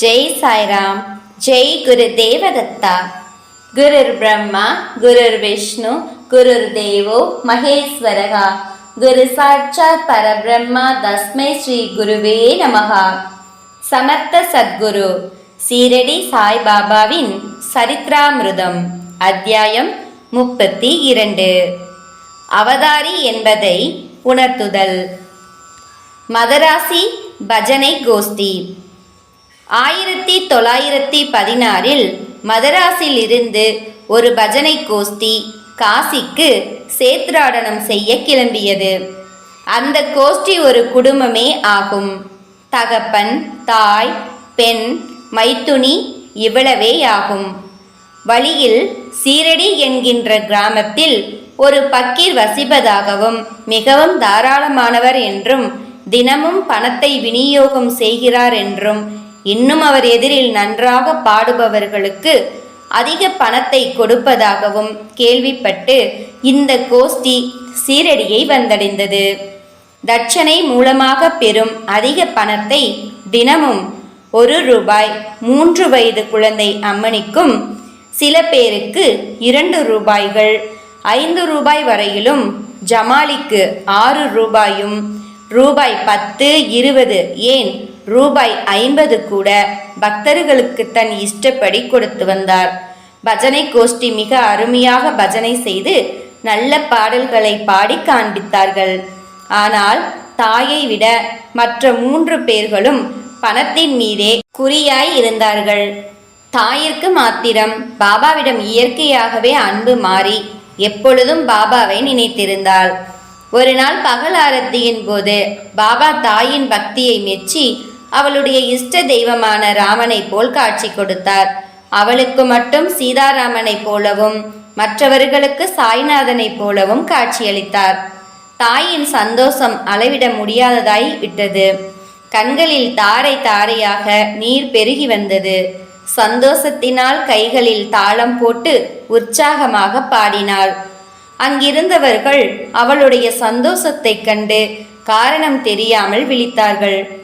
ஜெய் சாய்ராம் ஜெய் குரு தேவதத்தா. குருர் பிரம்மா குருர் விஷ்ணு குருர் தேவோ மகேஸ்வரகா. குரு சாட்சாத் பரபிரம்மா தஸ்மை ஸ்ரீ குருவே நமகா சமர்த்த சத்குரு சீரடி சாய்பாபாவின் சரித்ராமிருதம் அத்தியாயம் முப்பத்தி இரண்டு அவதாரி என்பதை உணர்த்துதல். மதராசி பஜனை கோஷ்டி. ஆயிரத்தி தொள்ளாயிரத்தி பதினாறில் மதராஸில் இருந்து ஒரு பஜனை கோஷ்டி காசிக்கு சேத்ராடனம் செய்ய கிளம்பியது. அந்த கோஷ்டி ஒரு குடும்பமே ஆகும். தகப்பன் தாய் பெண் மைத்துனி இவ்வளவே ஆகும். வழியில் சீரடி என்கின்ற கிராமத்தில் ஒரு பக்கீர் வசிப்பதாகவும் மிகவும் தாராளமானவர் என்றும் தினமும் பணத்தை விநியோகம் செய்கிறார் என்றும் இன்னும் அவர் எதிரில் நன்றாக பாடுபவர்களுக்கு அதிக பணத்தை கொடுப்பதாகவும் கேள்விப்பட்டு இந்த கோஷ்டி சீரடியை வந்தடைந்தது. தட்சணை மூலமாக பெறும் அதிக பணத்தை தினமும் ஒரு ரூபாய் மூன்று வயது குழந்தை அம்மனிக்கும் சில பேருக்கு இரண்டு ரூபாய்கள் ஐந்து ரூபாய் வரையிலும் ஜமாலிக்கு ஆறு ரூபாயும் ரூபாய் பத்து இருபது ஏன் ரூபாய் ஐம்பது கூட பக்தர்களுக்கு தன் இஷ்டப்படி கொடுத்து வந்தார். பஜனை கோஷ்டி மிக அருமையாக பஜனை செய்து நல்ல பாடல்களை பாடி காண்பித்தார்கள். ஆனால் தாயை விட மற்ற மூன்று பேர்களும் பணத்தின் மீதே குறியாய் இருந்தார்கள். தாயிற்கு மாத்திரம் பாபாவிடம் இயற்கையாகவே அன்பு மாறி எப்பொழுதும் பாபாவை நினைத்திருந்தாள். ஒரு நாள் பகல் ஆரத்தியின் போது பாபா தாயின் பக்தியை மெச்சி அவளுடைய இஷ்ட தெய்வமான ராமனை போல் காட்சி கொடுத்தார். அவளுக்கு மட்டும் சீதாராமனை போலவும் மற்றவர்களுக்கு சாய்நாதனை போலவும் காட்சியளித்தார். தாயின் சந்தோஷம் அளவிட முடியாததாய் விட்டது. கண்களில் தாரை தாரையாக நீர் பெருகி வந்தது. சந்தோஷத்தினால் கைகளில் தாளம் போட்டு உற்சாகமாக பாடினாள். அங்கிருந்தவர்கள் அவளுடைய சந்தோஷத்தைக் கண்டு காரணம் தெரியாமல் விழித்தார்கள்.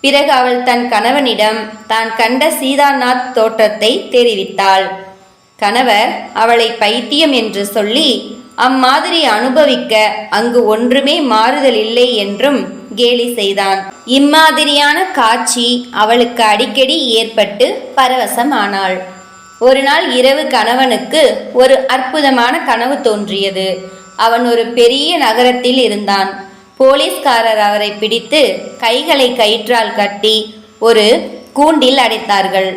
பிறகு அவள் தன் கணவனிடம் தான் கண்ட சீதாநாத் தோற்றத்தை தெரிவித்தாள் கணவர் அவளை பைத்தியம் என்று சொல்லி அம்மாதிரி அனுபவிக்க அங்கு ஒன்றுமே மாறுதல் இல்லை என்றும் கேலி செய்தான். இம்மாதிரியான காட்சி அவளுக்கு அடிக்கடி ஏற்பட்டு பரவசமானாள். ஒரு நாள் இரவு கணவனுக்கு ஒரு அற்புதமான கனவு தோன்றியது. அவன் ஒரு பெரிய நகரத்தில் இருந்தான். போலீஸ்காரர் அவரை பிடித்து கைகளை கயிற்றால் கட்டி ஒரு கூண்டில் அடைத்தார்கள்.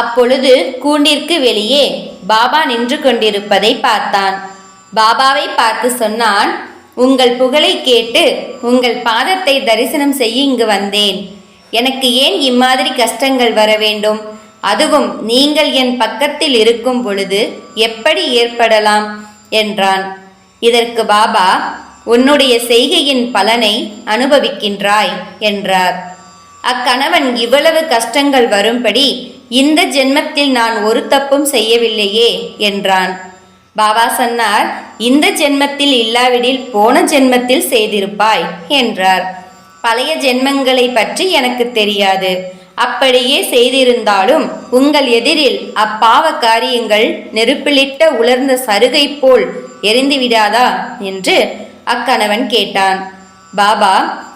அப்பொழுது கூண்டிற்கு வெளியே பாபா நின்று கொண்டிருப்பதை பார்த்தான். பாபாவை பார்த்து சொன்னான் உங்கள் புகழை கேட்டு உங்கள் பாதத்தை தரிசனம் செய்ய இங்கு வந்தேன். எனக்கு ஏன் இம்மாதிரி கஷ்டங்கள் வர வேண்டும்? அதுவும் நீங்கள் என் பக்கத்தில் இருக்கும் பொழுது எப்படி ஏற்படலாம்? என்றான். இதற்கு பாபா உன்னுடைய செய்கையின் பலனை அனுபவிக்கின்றாய் என்றார். அக்கணவன் இவ்வளவு கஷ்டங்கள் வரும்படி இந்த ஜென்மத்தில் நான் ஒரு தப்பும் செய்யவில்லையே என்றான். பாபா சொன்னார் இந்த ஜென்மத்தில் இல்லாவிடில் போன ஜென்மத்தில் செய்திருப்பாய் என்றார். பழைய ஜென்மங்களை பற்றி எனக்கு தெரியாது. அப்படியே செய்திருந்தாலும் உங்கள் எதிரில் அப்பாவ காரியங்கள் நெருப்பிலிட்ட உலர்ந்த சருகை போல் எரிந்து விடாதா என்று அக்கணவன் கேட்டான். பாபா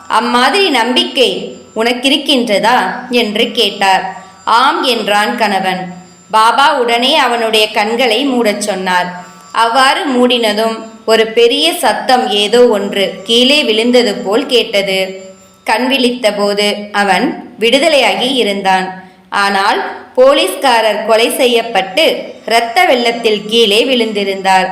அம்மாதிரி நம்பிக்கை உனக்கிருக்கின்றதா? என்று கேட்டார். ஆம் என்றான் கணவன். பாபா உடனே அவனுடைய கண்களை மூடச் சொன்னார். அவ்வாறு மூடினதும் ஒரு பெரிய சத்தம் ஏதோ ஒன்று கீழே விழுந்தது போல் கேட்டது. கண் விழித்த போது அவன் விடுதலையாகி இருந்தான். ஆனால் போலீஸ்காரர் கொலை செய்யப்பட்டு இரத்த வெள்ளத்தில் கீழே விழுந்திருந்தார்.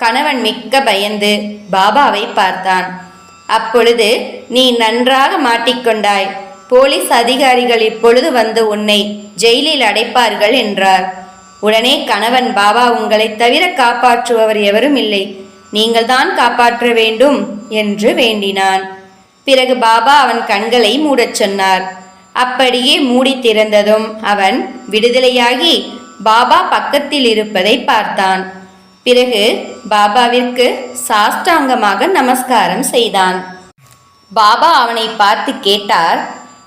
கணவன் மிக்க பயந்து பாபாவை பார்த்தான். அப்பொழுது நீ நன்றாக மாட்டிக்கொண்டாய் போலீஸ் அதிகாரிகள் இப்பொழுது வந்து உன்னை ஜெயிலில் அடைப்பார்கள் என்றார். உடனே கணவன் பாபா உங்களைத் தவிர காப்பாற்றுபவர் எவரும் இல்லை. நீங்கள்தான் காப்பாற்ற வேண்டும் என்று வேண்டினான். பிறகு பாபா அவன் கண்களை மூடச் சொன்னார். அப்படியே மூடி திறந்ததும் அவன் விடுதலையாகி பாபா பக்கத்தில் இருப்பதை பார்த்தான். பிறகு பாபாவிற்கு சாஷ்டாங்கமாக நமஸ்காரம் செய்தான். பாபா அவனை பார்த்து கேட்டார்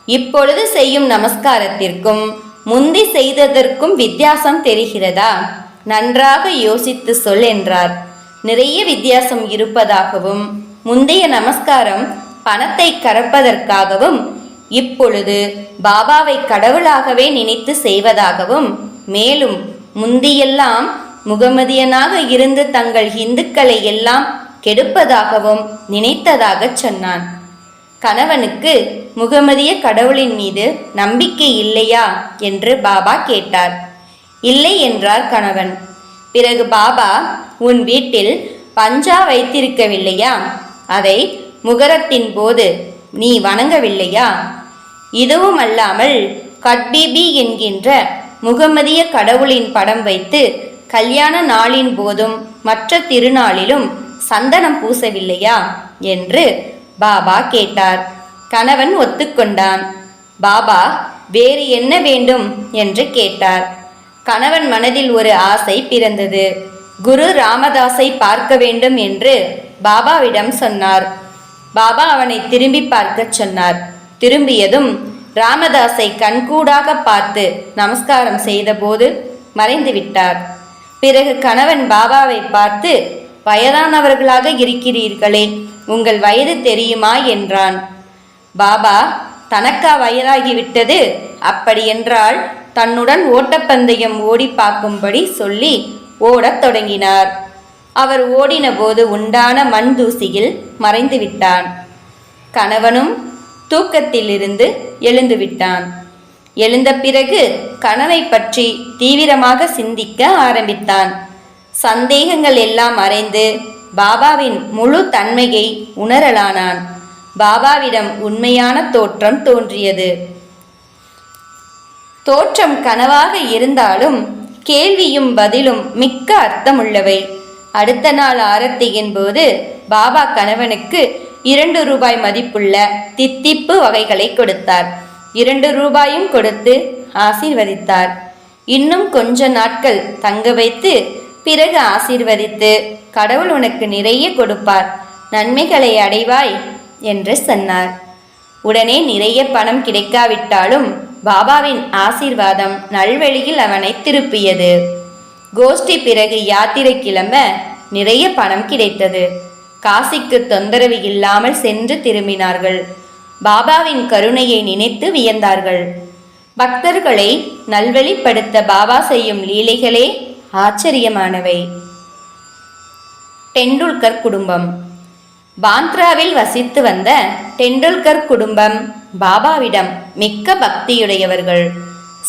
இப்பொழுது செய்யும் நமஸ்காரத்திற்கும் முந்தி செய்ததற்கும் வித்தியாசம் தெரிகிறதா? நன்றாக யோசித்து சொல் என்றார். நிறைய வித்தியாசம் இருப்பதாகவும் முந்தைய நமஸ்காரம் பணத்தை கறப்பதற்காகவும் இப்பொழுது பாபாவை கடவுளாகவே நினைத்து செய்வதாகவும் மேலும் முந்தியெல்லாம் முகமதியனாக இருந்து தங்கள் இந்துக்களை எல்லாம் கெடுப்பதாகவும் நினைத்ததாகச் சொன்னான். கணவனுக்கு முகமதிய கடவுளின் மீது நம்பிக்கை இல்லையா என்று பாபா கேட்டார். இல்லை என்றார் கணவன். பிறகு பாபா உன் வீட்டில் பஞ்சா வைத்திருக்கவில்லையா? அதை முகரத்தின் போது நீ வணங்கவில்லையா? இதுவும் அல்லாமல் கட்பீபி என்கின்ற முகமதிய கடவுளின் படம் வைத்து கல்யாண நாளின் போதும் மற்ற திருநாளிலும் சந்தனம் பூசவில்லையா? என்று பாபா கேட்டார். கணவன் ஒத்துக்கொண்டான். பாபா வேறு என்ன வேண்டும்? என்று கேட்டார். கணவன் மனதில் ஒரு ஆசை பிறந்தது. குரு ராமதாஸை பார்க்க வேண்டும் என்று பாபாவிடம் சொன்னார். பாபா அவனை திரும்பி பார்க்கச் சொன்னார். திரும்பியதும் ராமதாஸை கண்கூடாக பார்த்து நமஸ்காரம் செய்தபோது மறைந்து விட்டார் பிறகு கணவன் பாபாவை பார்த்து வயதானவர்களாக இருக்கிறீர்களே உங்கள் வயது தெரியுமா? என்றான். பாபா தனக்கா வயதாகிவிட்டது? அப்படியென்றால் தன்னுடன் ஓட்டப்பந்தயம் ஓடி பார்க்கும்படி சொல்லி ஓடத் தொடங்கினார். அவர் ஓடினபோது உண்டான மண் தூசியில் மறைந்து விட்டான் கணவனும் தூக்கத்திலிருந்து எழுந்து விட்டான் எழுந்த பிறகு கனவை பற்றி தீவிரமாக சிந்திக்க ஆரம்பித்தான். சந்தேகங்கள் எல்லாம் மறைந்து பாபாவின் முழு தன்மையை உணரலானான். பாபாவிடம் உண்மையான தோற்றம் தோன்றியது. தோற்றம் கனவாக இருந்தாலும் கேள்வியும் பதிலும் மிக்க அர்த்தமுள்ளவை. அடுத்த நாள் ஆரத்தியின் போது பாபா கணவனுக்கு இரண்டு ரூபாய் மதிப்புள்ள தித்திப்பு வகைகளை கொடுத்தார். இரண்டு ரூபாயும் கொடுத்து ஆசீர்வதித்தார். இன்னும் கொஞ்ச நாட்கள் தங்க வைத்து பிறகு ஆசீர்வதித்து கடவுள் உனக்கு நிறைய கொடுப்பார். நன்மைகளை அடைவாய் என்று சொன்னார். உடனே நிறைய பணம் கிடைக்காவிட்டாலும் பாபாவின் ஆசீர்வாதம் நல்வழியில் அவனை திருப்பியது. கோஷ்டி பிறகு யாத்திரை கிளம்ப நிறைய பணம் கிடைத்தது. காசிக்கு தொந்தரவு இல்லாமல் சென்று திரும்பினார்கள். பாபாவின் கருணையை நினைத்து வியந்தார்கள். பக்தர்களை நல்வழிப்படுத்த பாபா செய்யும் லீலைகளே ஆச்சரியமானவை. டெண்டுல்கர் குடும்பம். பாந்த்ராவில் வசித்து வந்த டெண்டுல்கர் குடும்பம் பாபாவிடம் மிக்க பக்தியுடையவர்கள்.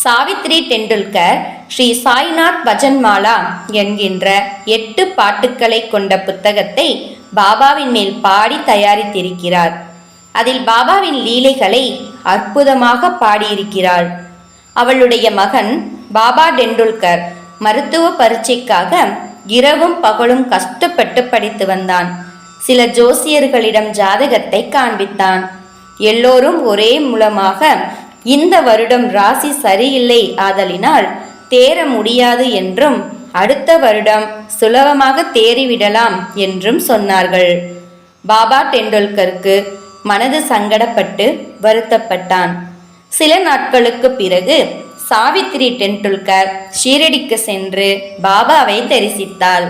சாவித்ரி டெண்டுல்கர் ஸ்ரீ சாய்நாத் பஜன்மாலா என்கின்ற எட்டு பாட்டுக்களை கொண்ட புத்தகத்தை பாபாவின் மேல் பாடி தயாரித்திருக்கிறார். அதில் பாபாவின் லீலைகளை அற்புதமாக பாடியிருக்கிறாள். அவளுடைய மகன் பாபா டெண்டுல்கர் மருத்துவ பரீட்சைக்காக இரவும் பகலும் கஷ்டப்பட்டு படித்து வந்தான். சில ஜோசியர்களிடம் ஜாதகத்தை காண்பித்தான். எல்லோரும் ஒரே மூலமாக இந்த வருடம் ராசி சரியில்லை ஆதலினால் தேர முடியாது என்றும் அடுத்த வருடம் சுலபமாக தேறிவிடலாம் என்றும் சொன்னார்கள். பாபா டெண்டுல்கருக்கு மனது சங்கடப்பட்டு வருத்தப்பட்டான். சில நாட்களுக்கு பிறகு சாவித்ரி டெண்டுல்கர் ஷீரடிக்கு சென்று பாபாவை தரிசித்தாள்.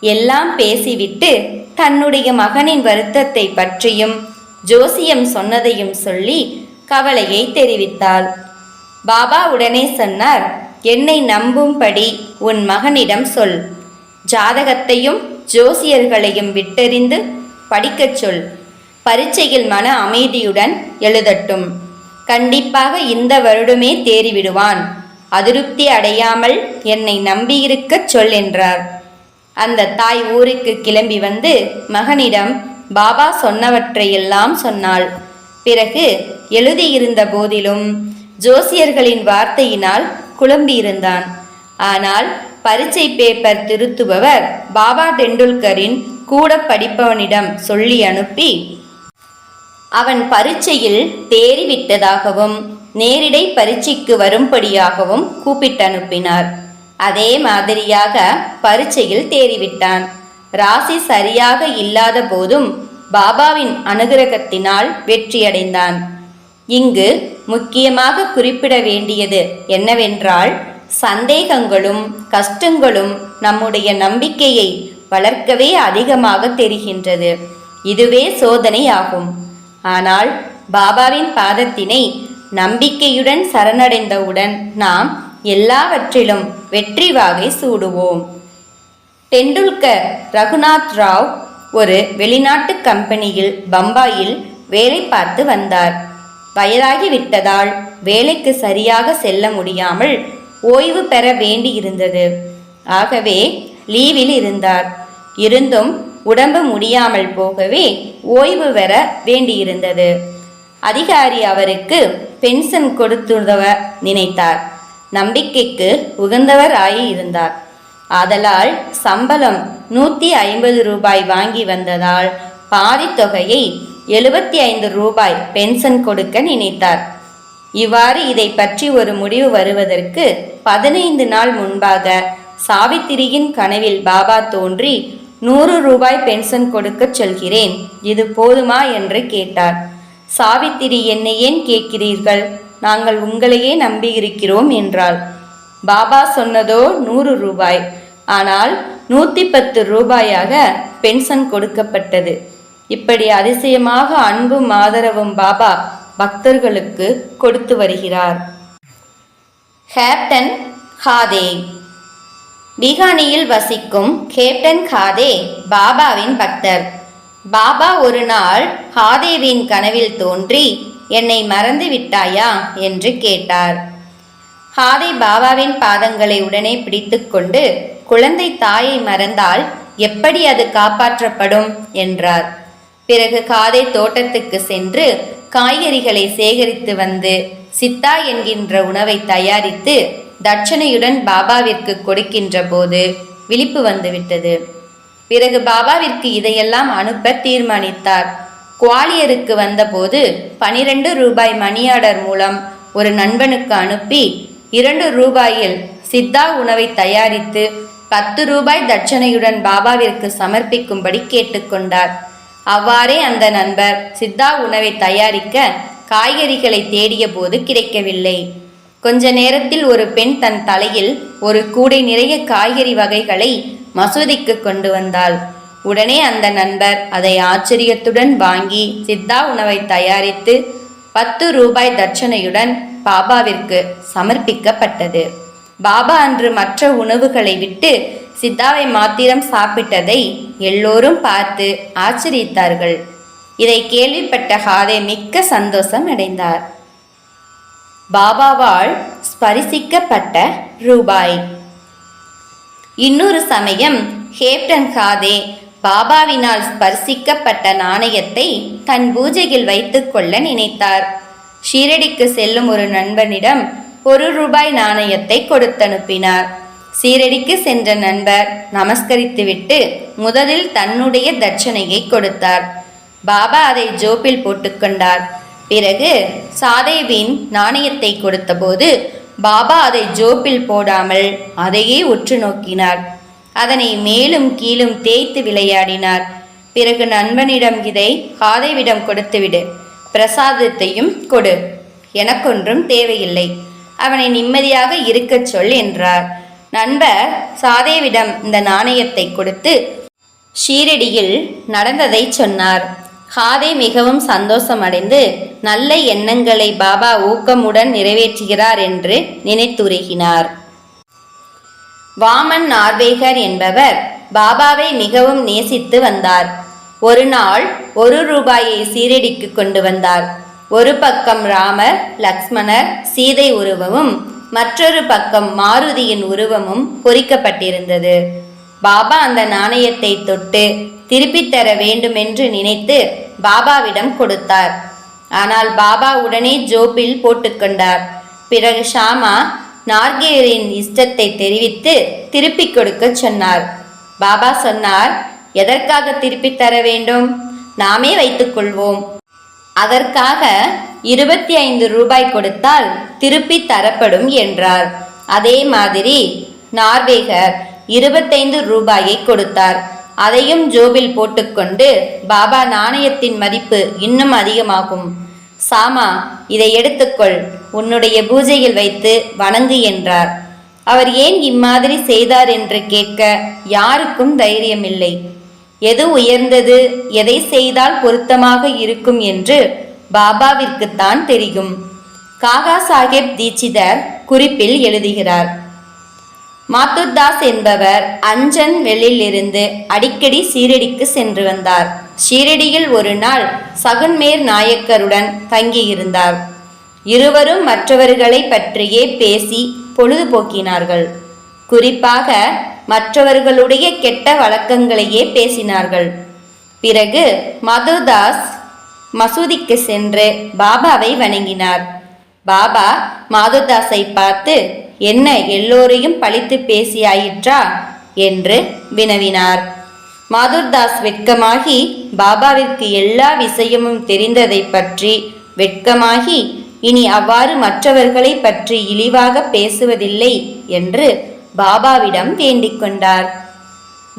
எல்லாம் பேசிவிட்டு தன்னுடைய மகனின் வருத்தத்தை பற்றியும் ஜோசியம் சொன்னதையும் சொல்லி கவலையை தெரிவித்தாள். பாபா உடனே சொன்னார் என்னை நம்பும்படி உன் மகனிடம் சொல். ஜாதகத்தையும் ஜோசியர்களையும் விட்டெறிந்து படிக்கச் சொல். பரீட்சையில் மன அமைதியுடன் எழுதட்டும். கண்டிப்பாக இந்த வருடமே தேறிவிடுவான். அதிருப்தி அடையாமல் என்னை நம்பியிருக்கச் சொல் என்றார். அந்த தாய் ஊருக்கு கிளம்பி வந்து மகனிடம் பாபா சொன்னவற்றையெல்லாம் சொன்னாள். பிறகு எழுதியிருந்த போதிலும் ஜோசியர்களின் வார்த்தையினால் குழம்பியிருந்தான். ஆனால் பரீட்சை பேப்பர் திருத்துபவர் பாபா டெண்டுல்கரின் கூட படிப்பவனிடம் சொல்லி அனுப்பி அவன் பரீட்சையில் தேறிவிட்டதாகவும் நேரிடை பரீட்சைக்கு வரும்படியாகவும் கூப்பிட்டு அனுப்பினார் அதே மாதிரியாக பரீட்சையில் தேறிவிட்டான். ராசி சரியாக இல்லாத போதும் பாபாவின் அனுகிரகத்தினால் வெற்றியடைந்தான். இங்கு முக்கியமாக குறிப்பிட வேண்டியது என்னவென்றால் சந்தேகங்களும் கஷ்டங்களும் நம்முடைய நம்பிக்கையை வளர்க்கவே அதிகமாக தெரிகின்றது. இதுவே சோதனை ஆகும் ஆனால் பாபாவின் பாதத்தினை நம்பிக்கையுடன் சரணடைந்தவுடன் நாம் எல்லாவற்றிலும் வெற்றி வாகை சூடுவோம். டெண்டுல்கர் ரகுநாத் ராவ் ஒரு வெளிநாட்டு கம்பெனியில் பம்பாயில் வேலை பார்த்து வந்தார். வயதாகிவிட்டதால் வேலைக்கு சரியாக செல்ல முடியாமல் ஓய்வு பெற வேண்டியிருந்தது. ஆகவே லீவில் இருந்தார். இருந்தும் உடம்பு முடியாமல் போகவே ஓய்வு பெற வேண்டியிருந்தது. அதிகாரி அவருக்கு பென்ஷன் கொடுத்துதவ நினைத்தார். நம்பிக்கைக்கு உகந்தவர் ஆகி இருந்தார் ஆதலால் சம்பளம் நூற்றி ஐம்பது ரூபாய் வாங்கி வந்ததால் பாதி தொகையை எழுபத்தி ஐந்து ரூபாய் பென்ஷன் கொடுக்க நினைத்தார். இவ்வாறு இதை பற்றி ஒரு முடிவு வருவதற்கு பதினைந்து நாள் முன்பாக சாவித்திரியின் கனவில் பாபா தோன்றி நூறு ரூபாய் பென்ஷன் கொடுக்கச் சொல்கிறேன். இது போதுமா? என்று கேட்டார். சாவித்திரி என்னை ஏன் கேட்கிறீர்கள்? நாங்கள் உங்களையே நம்பியிருக்கிறோம் என்றாள். பாபா சொன்னதோ நூறு ரூபாய். ஆனால் நூற்றி பத்து ரூபாயாக பென்ஷன் கொடுக்கப்பட்டது. இப்படி அதிசயமாக அன்பும் ஆதரவும் பாபா பக்தர்களுக்கு கொடுத்து வருகிறார். ஹேப்டன் ஹாதே பீகானியில் வசிக்கும் கேப்டன் காதே பாபாவின் பக்தர். பாபா ஒரு நாள் ஹாதேவின் கனவில் தோன்றி என்னை மறந்து விட்டாயா? என்று கேட்டார். ஹாதே பாபாவின் பாதங்களை உடனே பிடித்துக்கொண்டு குழந்தை தாயை மறந்தால் எப்படி அது காப்பாற்றப்படும்? என்றார். பிறகு காதை தோட்டத்துக்கு சென்று காய்கறிகளை சேகரித்து வந்து சித்தா என்கின்ற உணவை தயாரித்து தட்சணையுடன் பாபாவிற்கு கொடுக்கின்ற போது விழிப்பு வந்துவிட்டது. பிறகு பாபாவிற்கு இதையெல்லாம் அனுப்ப தீர்மானித்தார். குவாலியருக்கு வந்தபோது பனிரெண்டு ரூபாய் மணி ஆர்டர் மூலம் ஒரு நண்பனுக்கு அனுப்பி இரண்டு ரூபாயில் சித்தா உணவை தயாரித்து பத்து ரூபாய் தட்சணையுடன் பாபாவிற்கு சமர்ப்பிக்கும்படி கேட்டுக்கொண்டார். அவ்வாறே அந்த நண்பர் சித்தா உணவை தயாரிக்க காய்கறிகளை தேடிய போது கிடைக்கவில்லை. கொஞ்ச நேரத்தில் ஒரு பெண் தன் தலையில் ஒரு கூடை நிறைய காய்கறி வகைகளை மசூதிக்கு கொண்டு வந்தாள். உடனே அந்த நண்பர் அதை ஆச்சரியத்துடன் வாங்கி சித்தா உணவை தயாரித்து பத்து ரூபாய் தட்சணையுடன் பாபாவிற்கு சமர்ப்பிக்கப்பட்டது. பாபா அன்று மற்ற உணவுகளை விட்டு சித்தாவை மாத்திரம் சாப்பிட்டதை எல்லோரும் பார்த்து ஆச்சரித்தார்கள். இதை கேள்விப்பட்ட ஹாதே மிக்க சந்தோஷம் அடைந்தார். பாபாவால் ஸ்பரிசிக்கப்பட்ட ரூபாய். இன்னொரு சமயம் ஹேப்டன் காதே பாபாவினால் ஸ்பர்சிக்கப்பட்ட நாணயத்தை தன் பூஜையில் வைத்துக்கொள்ள நினைத்தார். ஷீரடிக்கு செல்லும் ஒரு நண்பனிடம் ஒரு ரூபாய் நாணயத்தை கொடுத்தனுப்பினார். சீரடிக்கு சென்ற நண்பர் நமஸ்கரித்துவிட்டு முதலில் தன்னுடைய தட்சணையை கொடுத்தார். பாபா அதை ஜோப்பில் போட்டுக்கொண்டார். பிறகு சாதேவின் நாணயத்தை கொடுத்தபோது பாபா அதை ஜோப்பில் போடாமல் அதையே உற்று நோக்கினார். அதனை மேலும் கீழும் தேய்த்து விளையாடினார். பிறகு நண்பனிடம் இதை காதைவிடம் கொடுத்துவிடு பிரசாதத்தையும் கொடு. எனக்கொன்றும் தேவையில்லை அவனை நிம்மதியாக இருக்கச் சொல் என்றார். நண்பர் சாதேவிடம் இந்த நாணயத்தை கொடுத்து ஷீரடியில் நடந்ததை சொன்னார். ஹாதே மிகவும் சந்தோஷமடைந்து நல்ல எண்ணங்களை பாபா ஊக்கமுடன் நிறைவேற்றுகிறார் என்று நினைத்துருகினார். வாமன் நார்வேகர் என்பவர் பாபாவை மிகவும் நேசித்து வந்தார். ஒரு நாள் ஒரு ரூபாயை சீரடிக்கு கொண்டு வந்தார். ஒரு பக்கம் ராமர் லக்ஷ்மணர் சீதை உருவமும் மற்றொரு பக்கம் மாருதியின் உருவமும் பொறிக்கப்பட்டிருந்தது. பாபா அந்த நாணயத்தை தொட்டு திருப்பித் தர வேண்டுமென்று நினைத்து பாபாவிடம் கொடுத்தார். ஆனால் பாபா உடனே ஜோப்பில் போட்டுக்கொண்டார் பிறகு ஷாமா நார்கேயரின் இஷ்டத்தை தெரிவித்து திருப்பிக் கொடுக்கச் சொன்னார். பாபா சொன்னார் எதற்காக திருப்பித் தர வேண்டும்? நாமே வைத்துக்கொள்வோம் அதற்காக இருபத்தி ஐந்து ரூபாய் கொடுத்தால் திருப்பி தரப்படும் என்றார். அதே மாதிரி நார்வேகர் இருபத்தைந்து ரூபாயை கொடுத்தார். அதையும் ஜோபில் போட்டுக்கொண்டு பாபா நாணயத்தின் மதிப்பு இன்னும் அதிகமாகும். சாமா இதை எடுத்துக்கொள். உன்னுடைய பூஜையில் வைத்து வணங்கு என்றார். அவர் ஏன் இம்மாதிரி செய்தார் என்று கேட்க யாருக்கும் தைரியமில்லை. எது உயர்ந்தது எதை செய்தால் பொருத்தமாக இருக்கும் என்று பாபாவிற்குத்தான் தெரியும். காகா சாஹேப் தீட்சிதர் குறிப்பில் எழுதுகிறார். மாத்துர்தாஸ் என்பவர் அஞ்சன் வெளியிலிருந்து அடிக்கடி சீரடிக்கு சென்று வந்தார். ஷீரடியில் ஒரு நாள் சகுன்மேர் நாயக்கருடன் தங்கியிருந்தார். இருவரும் மற்றவர்களை பற்றியே பேசி பொழுதுபோக்கினார்கள். குறிப்பாக மற்றவர்களுடைய கெட்ட வழக்கங்களையே பேசினார்கள். பிறகு மதுதாஸ் மசூதிக்கு சென்று பாபாவை வணங்கினார். பாபா மாதுதாஸை பார்த்து என்ன எல்லோரையும் பழித்து பேசியாயிற்றா? என்று வினவினார். மாதுர்தாஸ் வெட்கமாகி பாபாவிற்கு எல்லா விஷயமும் தெரிந்ததை பற்றி வெட்கமாகி இனி அவ்வாறு மற்றவர்களை பற்றி இழிவாக பேசுவதில்லை என்று பாபாவிடம் வேண்டிக் கொண்டார்.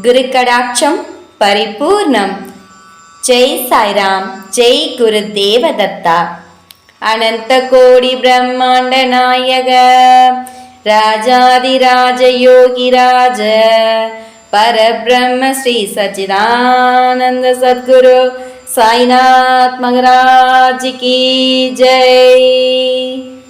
குருக்கடாட்சம் பரிபூர்ணம். ஜெய் சாய்ராம் ஜெய் குரு தேவதத்தா. அனந்த கோடி பிரம்மாண்ட நாயக. राजागिराज परब्रह्म श्री सच्चिदानन्द सद्गुरु महाराज की जय।